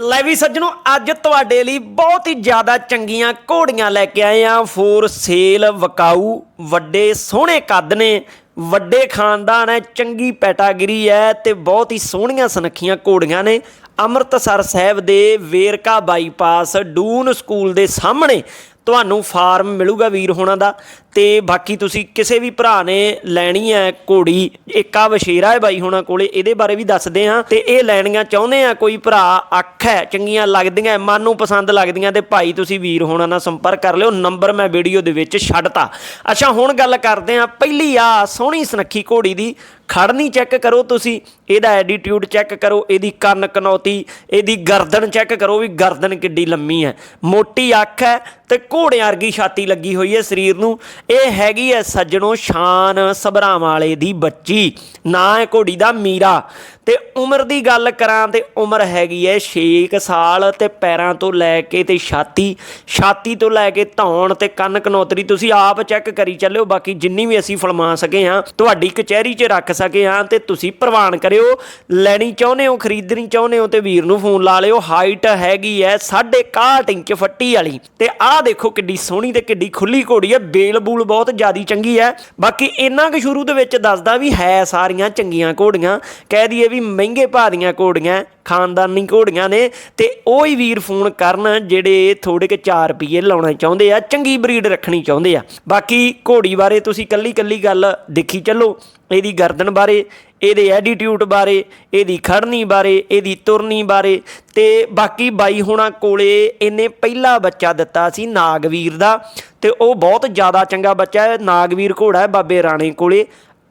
ਲੈ ਵੀ ਸੱਜਣੋ, ਅੱਜ ਤੁਹਾਡੇ ਲਈ ਬਹੁਤ ਹੀ ਜ਼ਿਆਦਾ ਚੰਗੀਆਂ ਘੋੜੀਆਂ ਲੈ ਕੇ ਆਏ ਆ ਫੋਰ, ਸੇਲ, ਵਕਾਊ, ਵੱਡੇ ਸੋਹਣੇ ਕੱਦ ਨੇ, ਵੱਡੇ ਖਾਨਦਾਨ ਹੈ, ਚੰਗੀ ਪੈਟਾਗਰੀ ਹੈ ਤੇ ਬਹੁਤ ਹੀ ਸੋਹਣੀਆਂ ਸੁਨੱਖੀਆਂ ਘੋੜੀਆਂ ਨੇ। ਅੰਮ੍ਰਿਤਸਰ ਸਾਹਿਬ ਦੇ ਵੇਰਕਾ ਬਾਈਪਾਸ, ਡੂਨ ਸਕੂਲ ਦੇ ਸਾਹਮਣੇ ਤੁਹਾਨੂੰ ਫਾਰਮ ਮਿਲੂਗਾ ਵੀਰ ਹੋਣਾ ਦਾ। ਤੇ ਬਾਕੀ ਤੁਸੀਂ ਕਿਸੇ ਵੀ ਭਰਾ ਨੇ ਲੈਣੀ ਹੈ ਘੋੜੀ, ਇੱਕ ਆ ਵਸ਼ੇਰਾ ਹੈ ਬਾਈ ਹੋਣਾ ਕੋਲੇ, ਇਹਦੇ ਬਾਰੇ ਵੀ ਦੱਸਦੇ ਹਾਂ। ਤੇ ਇਹ ਲੈਣੀਆਂ ਚਾਹੁੰਦੇ ਆ ਕੋਈ ਭਰਾ, ਅੱਖ ਹੈ, ਚੰਗੀਆਂ ਲੱਗਦੀਆਂ, ਮਨ ਨੂੰ ਪਸੰਦ ਲੱਗਦੀਆਂ ਤੇ ਭਾਈ ਤੁਸੀਂ ਵੀਰ ਹੋਣਾ ਨਾਲ ਸੰਪਰਕ ਕਰ ਲਿਓ, ਨੰਬਰ ਮੈਂ ਵੀਡੀਓ ਦੇ ਵਿੱਚ ਛੱਡਤਾ। ਅੱਛਾ, ਹੁਣ ਗੱਲ ਕਰਦੇ ਆ ਪਹਿਲੀ ਆ ਸੋਹਣੀ ਸੁਨੱਖੀ ਘੋੜੀ ਦੀ, ਖੜਨੀ ਚੈੱਕ ਕਰੋ ਤੁਸੀਂ, ਇਹਦਾ ਐਟੀਟਿਊਡ ਚੈੱਕ ਕਰੋ, ਇਹਦੀ ਕੰਨ ਕਨੌਤੀ, ਇਹਦੀ ਗਰਦਨ ਚੈੱਕ ਕਰੋ ਵੀ ਗਰਦਨ ਕਿੱਡੀ ਲੰਮੀ ਹੈ। ਮੋਟੀ ਅੱਖ ਹੈ ਤੇ ਘੋੜਿਆਂ ਵਰਗੀ ਛਾਤੀ ਲੱਗੀ ਹੋਈ ਹੈ ਸਰੀਰ ਨੂੰ। ਇਹ ਹੈਗੀ ਹੈ ਸੱਜਣੋ ਸ਼ਾਨ ਸਭਰਾਵਾਂ ਵਾਲੇ ਦੀ ਬੱਚੀ ਨਾਂ ਹੈ ਘੋੜੀ ਦਾ ਮੀਰਾ। ਤੇ ਉਮਰ ਦੀ ਗੱਲ ਕਰਾਂ ਤੇ ਉਮਰ ਹੈਗੀ ਹੈ 6 ਸਾਲ ਤੇ ਪੈਰਾਂ ਤੋਂ ਲੈ ਕੇ ਤੇ ਛਾਤੀ ਛਾਤੀ ਤੋਂ ਲੈ ਕੇ ਧੌਣ ਤੇ ਕੰਨ ਕਨੋਤਰੀ, ਤੁਸੀਂ ਆਪ ਚੈੱਕ ਕਰੀ ਚੱਲਿਓ, ਬਾਕੀ ਜਿੰਨੀ ਵੀ ਅਸੀਂ ਫਲਮਾ ਸਕੇ ਹਾਂ, ਤੁਹਾਡੀ ਕਚਹਿਰੀ 'ਚ ਰੱਖ ਸਕੇ ਹਾਂ ਤੇ ਤੁਸੀਂ ਪ੍ਰਵਾਨ ਕਰਿਓ, ਲੈਣੀ ਚਾਹੁੰਦੇ ਹੋ, ਖਰੀਦਣੀ ਚਾਹੁੰਦੇ ਹੋ ਤੇ ਵੀਰ ਨੂੰ ਫੋਨ ਲਾ ਲਿਓ, ਹਾਈਟ ਹੈਗੀ ਹੈ 61 ਇੰਚ ਫੱਟੀ ਵਾਲੀ ਤੇ ਆਹ ਦੇਖੋ ਕਿੱਡੀ ਸੋਹਣੀ ਤੇ ਕਿੱਡੀ ਖੁੱਲੀ ਘੋੜੀ ਹੈ ਬੇਲ ਬੂਲ ਬਹੁਤ ਜ਼ਿਆਦੀ ਚੰਗੀ ਹੈ ਬਾਕੀ ਇੰਨਾ ਕੁ ਸ਼ੁਰੂ ਦੇ ਵਿੱਚ ਦੱਸਦਾ ਵੀ ਹੈ ਸਾਰੀਆਂ ਚੰਗੀਆਂ ਘੋੜੀਆਂ, ਕਹਿ ਦਈਏ ਵੀ ਮਹਿੰਗੇ ਭਾਅ ਦੀਆਂ ਘੋੜੀਆਂ, ਖਾਨਦਾਨੀ ਘੋੜੀਆਂ ਨੇ ਤੇ ਉਹ ਹੀ ਵੀਰ ਫੋਨ ਕਰਨ ਜਿਹੜੇ ਥੋੜੇ ਕੇ 4 ਰੁਪਏ ਲਾਉਣਾ ਚਾਹੁੰਦੇ ਆ, ਚੰਗੀ ਬਰੀਡ ਰੱਖਣੀ ਚਾਹੁੰਦੇ ਆ। ਬਾਕੀ ਘੋੜੀ ਬਾਰੇ ਤੁਸੀਂ ਕੱਲੀ ਕੱਲੀ ਗੱਲ ਦੇਖੀ ਚੱਲੋ, ਇਹਦੀ ਗਰਦਨ ਬਾਰੇ, ਇਹਦੇ ਐਟੀਟਿਊਡ ਬਾਰੇ, ਇਹਦੀ ਖੜਨੀ ਬਾਰੇ, ਇਹਦੀ ਤੁਰਨੀ ਬਾਰੇ ਤੇ ਬਾਕੀ ਬਾਈ ਹੋਣਾ ਕੋਲੇ ਇਹਨੇ ਪਹਿਲਾ ਬੱਚਾ ਦਿੱਤਾ ਸੀ ਨਾਗਵੀਰ ਦਾ ਤੇ ਉਹ ਬਹੁਤ ਜ਼ਿਆਦਾ ਚੰਗਾ ਬੱਚਾ ਹੈ, ਨਾਗਵੀਰ ਘੋੜਾ ਹੈ ਬਾਬੇ ਰਾਣੇ ਕੋਲੇ।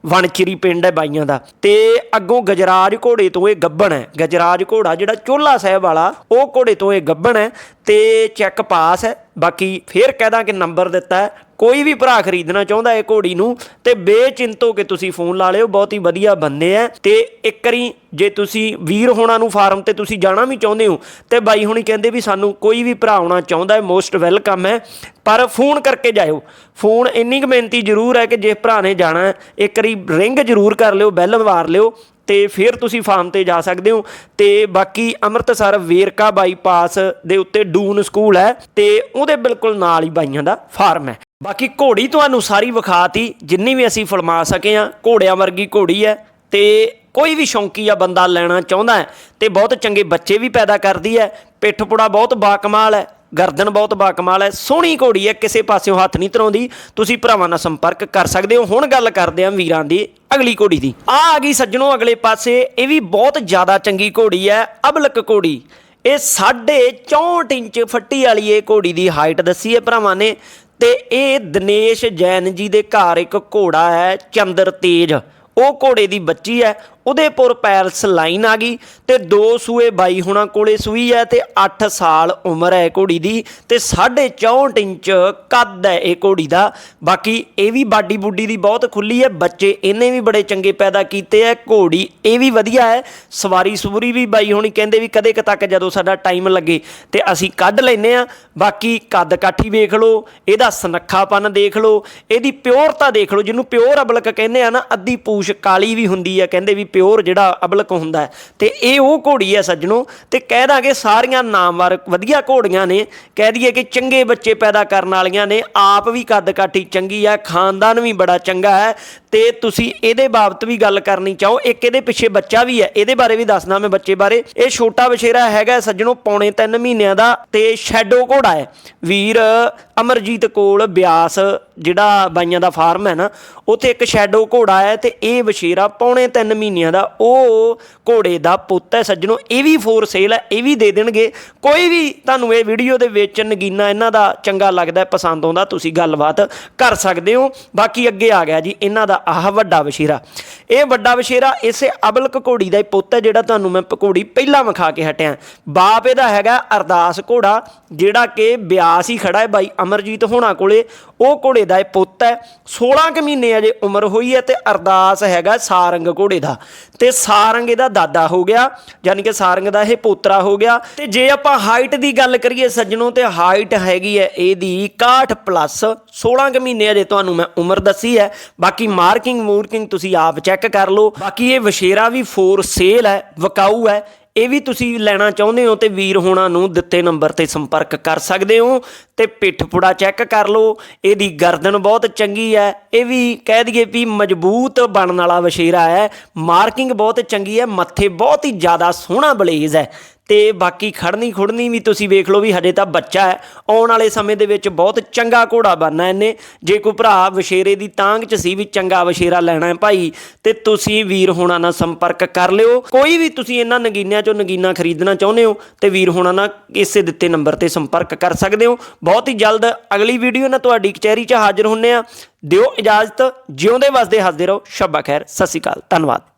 ਵਣਚਰੀ ਪਿੰਡ ਹੈ ਬਾਈਆਂ ਦਾ। ਤੇ ਅੱਗੋਂ ਗਜਰਾਜ ਘੋੜੇ ਤੋਂ ਇਹ ਗੱਬਣ ਹੈ। ਗਜਰਾਜ ਘੋੜਾ ਜਿਹੜਾ ਚੋਲਾ ਸਾਹਿਬ ਵਾਲਾ, ਉਹ ਘੋੜੇ ਤੋਂ ਇਹ ਗੱਬਣ ਹੈ ਤੇ ਚੈੱਕ ਪਾਸ ਹੈ। ਬਾਕੀ ਫੇਰ ਕਹਿਦਾ ਕਿ ਨੰਬਰ ਦਿੱਤਾ ਕੋਈ ਵੀ ਭਰਾ ਖਰੀਦਣਾ ਚਾਹੁੰਦਾ ਹੈ ਘੋੜੀ ਨੂੰ, ਤੇ ਬੇਚਿੰਤ ਹੋ ਕੇ ਤੁਸੀਂ ਫੋਨ ਲਾ ਲਿਓ, ਬਹੁਤ ਹੀ ਵਧੀਆ ਬੰਦੇ ਆ। ਤੇ ਇੱਕ ਵਾਰੀ ਜੇ ਤੁਸੀਂ ਵੀਰ ਹੋਣਾ ਨੂੰ ਫਾਰਮ ਤੇ ਤੁਸੀਂ ਜਾਣਾ ਵੀ ਚਾਹੁੰਦੇ ਹੋ, ਤੇ ਬਾਈ ਹੁਣੀ ਕਹਿੰਦੇ ਵੀ ਸਾਨੂੰ ਕੋਈ ਵੀ ਭਰਾ ਆਉਣਾ ਚਾਹੁੰਦਾ ਹੈ ਮੋਸਟ ਵੈਲਕਮ ਹੈ। ਪਰ ਫੋਨ ਕਰਕੇ ਜਾਇਓ। ਫੋਨ ਇੰਨੀ ਕੁ ਬੇਨਤੀ ਜ਼ਰੂਰ ਹੈ ਕਿ ਜੇ ਭਰਾ ਨੇ ਜਾਣਾ ਇੱਕ ਵਾਰੀ ਰਿੰਗ ਜ਼ਰੂਰ ਕਰ ਲਿਓ ਬੈਲ ਵਾਰ ਲਿਓ। ਤੇ ਫਿਰ ਤੁਸੀਂ ਫਾਰਮ ਤੇ ਜਾ ਸਕਦੇ ਹੋ ਤੇ ਬਾਕੀ ਅੰਮ੍ਰਿਤਸਰ ਵੇਰਕਾ ਬਾਈਪਾਸ ਦੇ ਉੱਤੇ ਡੂਨ ਸਕੂਲ ਹੈ ਤੇ ਉਹਦੇ ਬਿਲਕੁਲ ਨਾਲ ਹੀ ਬਾਈਆਂ ਦਾ ਫਾਰਮ ਹੈ। ਬਾਕੀ ਘੋੜੀ ਤੁਹਾਨੂੰ ਸਾਰੀ ਵਿਖਾਤੀ, ਜਿੰਨੀ ਵੀ ਅਸੀਂ ਫਲਮਾ ਸਕੇ ਆ ਘੋੜਿਆਂ ਵਰਗੀ ਘੋੜੀ ਹੈ ਤੇ ਕੋਈ ਵੀ ਸ਼ੌਂਕੀਆ ਬੰਦਾ ਲੈਣਾ ਚਾਹੁੰਦਾ ਹੈ ਤੇ ਬਹੁਤ ਚੰਗੇ ਬੱਚੇ ਵੀ ਪੈਦਾ ਕਰਦੀ ਹੈ ਪਿੱਠ ਪੁੜਾ ਬਹੁਤ ਬਾਕਮਾਲ ਹੈ ਗਰਦਨ ਬਹੁਤ ਬਾਕਮਾਲ ਹੈ, ਸੋਹਣੀ ਘੋੜੀ ਹੈ, ਕਿਸੇ ਪਾਸਿਓਂ ਹੱਥ ਨਹੀਂ ਧਰਾਉਂਦੀ। ਤੁਸੀਂ ਭਰਾਵਾਂ ਨਾਲ ਸੰਪਰਕ ਕਰ ਸਕਦੇ ਹੋ। ਹੁਣ ਗੱਲ ਕਰਦੇ ਆਂ ਵੀਰਾਂ ਦੀ ਅਗਲੀ ਘੋੜੀ ਦੀ। ਆ ਆ ਗਈ ਸੱਜਣੋ ਅਗਲੇ ਪਾਸੇ। ਇਹ ਵੀ ਬਹੁਤ ਜ਼ਿਆਦਾ ਚੰਗੀ ਘੋੜੀ ਹੈ, ਅਬਲਕ ਘੋੜੀ। ਇਹ 64 ਇੰਚ ਫੱਟੀ ਵਾਲੀ ਇਹ ਘੋੜੀ ਦੀ ਹਾਈਟ ਦੱਸੀ ਹੈ ਭਰਾਵਾਂ ਨੇ। ਤੇ ਇਹ ਦਿਨੇਸ਼ ਜੈਨ ਜੀ ਦੇ ਘਰ ਇੱਕ ਘੋੜਾ ਹੈ, ਚੰਦਰ ਤੇਜ। ਉਹ ਘੋੜੇ ਦੀ ਬੱਚੀ ਹੈ। ਉਦੇਪੁਰ ਪੈਲਸ ਲਾਈਨ ਆ ਗਈ ਤੇ ਦੋ ਸੂਏ ਬਾਈ ਹੁਣਾਂ ਕੋਲੇ ਸੂਈ ਹੈ ਤੇ 8 ਸਾਲ ਉਮਰ ਹੈ ਘੋੜੀ ਦੀ ਤੇ 64 ਇੰਚ ਕੱਦ ਹੈ ਇਹ ਘੋੜੀ ਦਾ। ਬਾਕੀ ਇਹ ਵੀ ਬਾਡੀ ਬੁੱਡੀ ਦੀ ਬਹੁਤ ਖੁੱਲੀ ਹੈ ਬੱਚੇ ਇਹਨੇ ਵੀ ਬੜੇ ਚੰਗੇ ਪੈਦਾ ਕੀਤੇ ਹੈ ਘੋੜੀ ਇਹ ਵੀ ਵਧੀਆ ਹੈ। ਸਵਾਰੀ ਸਵੂਰੀ ਵੀ ਬਾਈ ਹੁਣੀ ਕਹਿੰਦੇ ਵੀ ਕਦੇ ਕ ਤੱਕ ਜਦੋਂ ਸਾਡਾ ਟਾਈਮ ਲੱਗੇ ਤੇ ਅਸੀਂ ਕੱਢ ਲੈਨੇ ਆ। ਬਾਕੀ ਕੱਦ ਕਾਠੀ ਵੇਖ ਲਓ, ਇਹਦਾ ਸਨੱਖਾਪਨ ਦੇਖ ਲਓ, ਇਹਦੀ ਪਿਓਰਤਾ ਦੇਖ ਲਓ, ਜਿਹਨੂੰ ਪਿਓਰ ਅਬਲਕ ਕਹਿੰਦੇ ਆ ਨਾ, ਅੱਧੀ ਪੂਛ ਕਾਲੀ ਵੀ ਹੁੰਦੀ ਹੈ ਕਹਿੰਦੇ ਵੀ ਪਿਓਰ ਜਿਹੜਾ ਅਬਲਕ ਹੁੰਦਾ ਤੇ ਇਹ ਉਹ ਘੋੜੀ ਹੈ ਸੱਜਣੋ, ਤੇ ਕਹਿ ਦਾਂਗੇ ਸਾਰੀਆਂ ਨਾਮਵਰ ਵਧੀਆ ਘੋੜੀਆਂ ਨੇ। ਕਹਿ ਦਈਏ ਕਿ ਚੰਗੇ ਬੱਚੇ ਪੈਦਾ ਕਰਨ ਵਾਲੀਆਂ ਨੇ। ਆਪ ਵੀ ਕੱਦ ਕਾਠੀ ਚੰਗੀ ਹੈ ਖਾਨਦਾਨ ਵੀ ਬੜਾ ਚੰਗਾ ਹੈ। ਤੇ ਤੁਸੀਂ ਇਹਦੇ ਬਾਬਤ ਵੀ ਗੱਲ ਕਰਨੀ ਚਾਹੋ। ਇੱਕ ਇਹਦੇ ਪਿੱਛੇ ਬੱਚਾ ਵੀ ਹੈ, ਇਹਦੇ ਬਾਰੇ ਵੀ ਦੱਸਣਾ ਮੈਂ ਬੱਚੇ ਬਾਰੇ। ਇਹ ਛੋਟਾ ਬਛੇਰਾ ਹੈਗਾ ਸੱਜਣੋ, ਪੌਣੇ 3 ਮਹੀਨਿਆਂ ਦਾ ਤੇ ਸ਼ੈਡੋ ਘੋੜਾ ਹੈ। ਵੀਰ ਅਮਰਜੀਤ ਕੋਲ ਬਿਆਸ, ਜਿਹੜਾ ਬਾਈਆਂ ਦਾ ਫਾਰਮ ਹੈ ਨਾ, ਉੱਥੇ ਇੱਕ ਸ਼ੈਡੋ ਘੋੜਾ ਹੈ ਤੇ ਇਹ ਬਸ਼ੀਰਾ ਪੌਣੇ 3 ਮਹੀਨਿਆਂ ਦਾ ਉਹ ਘੋੜੇ ਦਾ ਪੁੱਤ ਹੈ। ਸੱਜਣੋ, ਇਹ ਵੀ ਫੋਰ ਸੇਲ ਹੈ, ਇਹ ਵੀ ਦੇ ਦੇਣਗੇ। ਕੋਈ ਵੀ ਤੁਹਾਨੂੰ ਇਹ ਵੀਡੀਓ ਦੇ ਵਿੱਚ ਨਗੀਨਾ ਇਹਨਾਂ ਦਾ ਚੰਗਾ ਲੱਗਦਾ, ਪਸੰਦ ਆਉਂਦਾ, ਤੁਸੀਂ ਗੱਲਬਾਤ ਕਰ ਸਕਦੇ ਹੋ। ਬਾਕੀ ਅੱਗੇ ਆ ਗਿਆ ਜੀ, ਇਹਨਾਂ ਦਾ ਆਹ ਵੱਡਾ ਬਸ਼ੀਰਾ ਇਹ ਵੱਡਾ ਬਸ਼ੀਰਾ ਇਸੇ ਅਬਲਕ ਘੋੜੀ ਦਾ ਹੀ ਪੁੱਤ ਹੈ, ਜਿਹੜਾ ਤੁਹਾਨੂੰ ਮੈਂ ਘੋੜੀ ਪਹਿਲਾਂ ਵਿਖਾ ਕੇ ਹਟਿਆ। ਬਾਪ ਇਹਦਾ ਹੈਗਾ ਅਰਦਾਸ ਘੋੜਾ, ਜਿਹੜਾ ਕਿ ਬਿਆਸ ਹੀ ਖੜਾ ਹੈ। ਬਾਈ ਅਮਰਜੀਤ ਹੋਣਾ ਕੋਲੇ, ਉਹ ਘੋੜੇ ਦਾ ਇਹ ਪੁੱਤ ਹੈ। 16 ਕੁ ਮਹੀਨੇ ਅਜੇ ਉਮਰ ਹੋਈ ਹੈ ਤੇ ਅਰਦਾਸ ਹੈਗਾ ਸਾਰੰਗ ਘੋੜੇ ਦਾ। ਤੇ ਸਾਰੰਗ ਇਹਦਾ ਦਾਦਾ ਹੋ ਗਿਆ ਯਾਨੀ ਕਿ ਸਾਰੰਗ ਦਾ ਇਹ ਪੋਤਰਾ ਹੋ ਗਿਆ। ਤੇ ਜੇ ਆਪਾਂ ਹਾਈਟ ਦੀ ਗੱਲ ਕਰੀਏ ਸੱਜਣੋ, ਤੇ ਹਾਈਟ ਹੈਗੀ ਹੈ ਇਹਦੀ 61 ਪਲੱਸ 16 ਕੁ ਮਹੀਨੇ ਅਜੇ ਤੁਹਾਨੂੰ ਮੈਂ ਉਮਰ ਦੱਸੀ ਹੈ। ਬਾਕੀ ਮਾਰਕਿੰਗ ਮੂਰਕਿੰਗ ਤੁਸੀਂ ਆਪ ਚੈੱਕ ਕਰ ਲਓ। ਬਾਕੀ ਇਹ ਵਸ਼ੇਰਾ ਵੀ ਫੋਰ ਸੇਲ ਹੈ, ਵਕਾਊ ਹੈ। ਇਹ ਵੀ ਤੁਸੀਂ ਲੈਣਾ ਚਾਹੁੰਦੇ ਹੋ ਤੇ ਵੀਰ ਹੋਣਾ ਨੂੰ ਦਿੱਤੇ ਨੰਬਰ ਤੇ ਸੰਪਰਕ ਕਰ ਸਕਦੇ ਹੋ ਤੇ ਪਿੱਠ ਪੁੜਾ ਚੈੱਕ ਕਰ ਲਓ। ਇਹਦੀ ਗਰਦਨ ਬਹੁਤ ਚੰਗੀ ਹੈ। ਇਹ ਵੀ ਕਹਿ ਦਈਏ ਵੀ ਮਜ਼ਬੂਤ ਬਣਨ ਵਾਲਾ ਵਸ਼ੇਰਾ ਹੈ। ਮਾਰਕਿੰਗ ਬਹੁਤ ਚੰਗੀ ਹੈ। ਮੱਥੇ ਬਹੁਤ ਹੀ ਜ਼ਿਆਦਾ ਸੋਹਣਾ ਬਲੇਜ਼ ਹੈ। ਤੇ ਬਾਕੀ ਖੜਨੀ ਖੁੜਨੀ ਵੀ ਤੁਸੀਂ ਵੇਖ ਲਓ ਵੀ ਹਜੇ ਤਾਂ ਬੱਚਾ ਹੈ। ਆਉਣ ਵਾਲੇ ਸਮੇਂ ਦੇ ਵਿੱਚ ਬਹੁਤ ਚੰਗਾ ਘੋੜਾ ਬਣਨਾ ਇਹਨੇ। ਜੇ ਕੋਈ ਭਰਾ ਵਸ਼ੇਰੇ ਦੀ ਤਾਂਗ 'ਚ ਸੀ ਵੀ ਚੰਗਾ ਵਸ਼ੇਰਾ ਲੈਣਾ ਹੈ ਭਾਈ, ਤੇ ਤੁਸੀਂ ਵੀਰ ਹੋਣਾ ਨਾਲ ਸੰਪਰਕ ਕਰ ਲਿਓ। ਕੋਈ ਵੀ ਤੁਸੀਂ ਇਹਨਾਂ ਨਗੀਨਿਆਂ 'ਚੋਂ ਨਗੀਨਾ ਖਰੀਦਣਾ ਚਾਹੁੰਦੇ ਹੋ, ਤੇ ਵੀਰ ਹੋਣਾ ਨਾਲ ਇਸੇ ਦਿੱਤੇ ਨੰਬਰ ਤੇ ਸੰਪਰਕ ਕਰ ਸਕਦੇ ਹੋ। ਬਹੁਤ ਹੀ ਜਲਦ ਅਗਲੀ ਵੀਡੀਓ ਨਾਲ ਤੁਹਾਡੀ ਕਚਹਿਰੀ 'ਚ ਹਾਜ਼ਰ ਹੁੰਨੇ ਆ। ਦਿਓ ਇਜਾਜ਼ਤ, ਜਿਉਂਦੇ ਵਸਦੇ ਹੱਸਦੇ ਰਹੋ। ਸ਼ਬਾ ਖੈਰ, ਸਤਿ ਸ਼੍ਰੀ ਅਕਾਲ, ਧੰਨਵਾਦ।